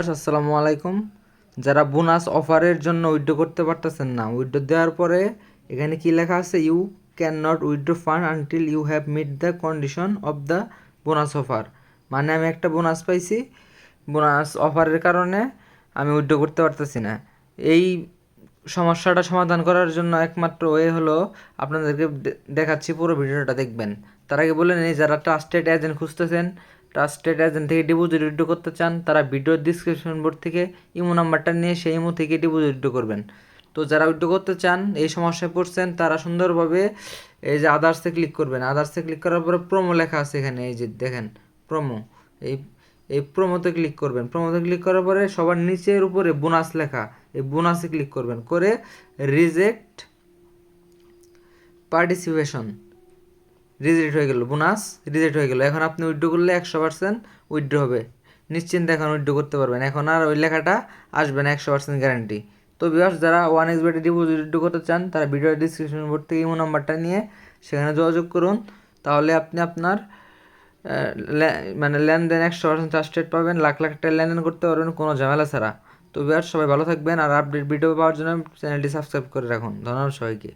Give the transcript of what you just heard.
আসসালামু আলাইকুম। যারা বোনাস অফারের জন্য উইথড্র করতে পারতেছেন না উইথড্র দেওয়ার পরে এখানে কি লেখা আছে? You can not withdraw fund until you have meet the condition of the bonus offer. মানে আমি একটা বোনাস পাইছি, বোনাস অফারের কারণে আমি উইড্রো করতে পারতেছি না। এই সমস্যাটা সমাধান করার জন্য একমাত্র ওয়ে হলো আপনাদেরকে দেখাচ্ছি পুরো ভিডিওটা, দেখবেন। তার আগে বলে নিই, যারা ট্রাস্টেড এজেন্ট খুঁজতেছেন ট্রাস্টেড এজেন্ট থেকে ডিপোজিট উইড্রো করতে চান, তারা ভিডিওর ডিসক্রিপশন বোর্ড থেকে ইমো নাম্বারটা নিয়ে সেই ইমো থেকে ডিপোজিট উইথড্র করবেন। তো যারা উইড্রো করতে চান, এই সমস্যায় পড়ছেন, তারা সুন্দরভাবে এই যে আদার্সে ক্লিক করবেন। আদার্সে ক্লিক করার পরে প্রোমো লেখা আছে এখানে, এই যে দেখেন প্রোমো এই এই প্রোমোতে ক্লিক করবেন। প্রোমোতে ক্লিক করার পরে সবার নিচের উপরে বোনাস লেখা, এই বোনাসে ক্লিক করবেন। করে রিজেক্ট পার্টিসিপেশন রিজেক্ট হয়ে গেল বোনাস রিজেক্ট হয়ে গেল। এখন আপনি উইথড্র করলে একশো পার্সেন্ট উইথড্র হবে। নিশ্চিন্তে এখন উইথড্র করতে পারবেন। এখন আর ওই লেখাটা আসবে না, একশো পার্সেন্ট গ্যারান্টি তো বিভাস যারা ওয়ান এক্স বেটে ডিপোজিট উইথড্র করতে চান, তারা ভিডিও ডিসক্রিপশন বোর্ড থেকে ইমো নাম্বারটা নিয়ে সেখানে যোগাযোগ করুন। তাহলে আপনি আপনার মানে লেনদেন একশো পার্সেন্ট ট্রাস্টেড পাবেন। লাখ লাখ টাকা লেনদেন করতে পারবেন, কোনো ঝামেলা ছাড়া। তো বিহার সবাই ভালো থাকবেন। আর আপডেট ভিডিও পাওয়ার জন্য চ্যানেলটি সাবস্ক্রাইব করে রাখুন। ধন্যবাদ সবাইকে।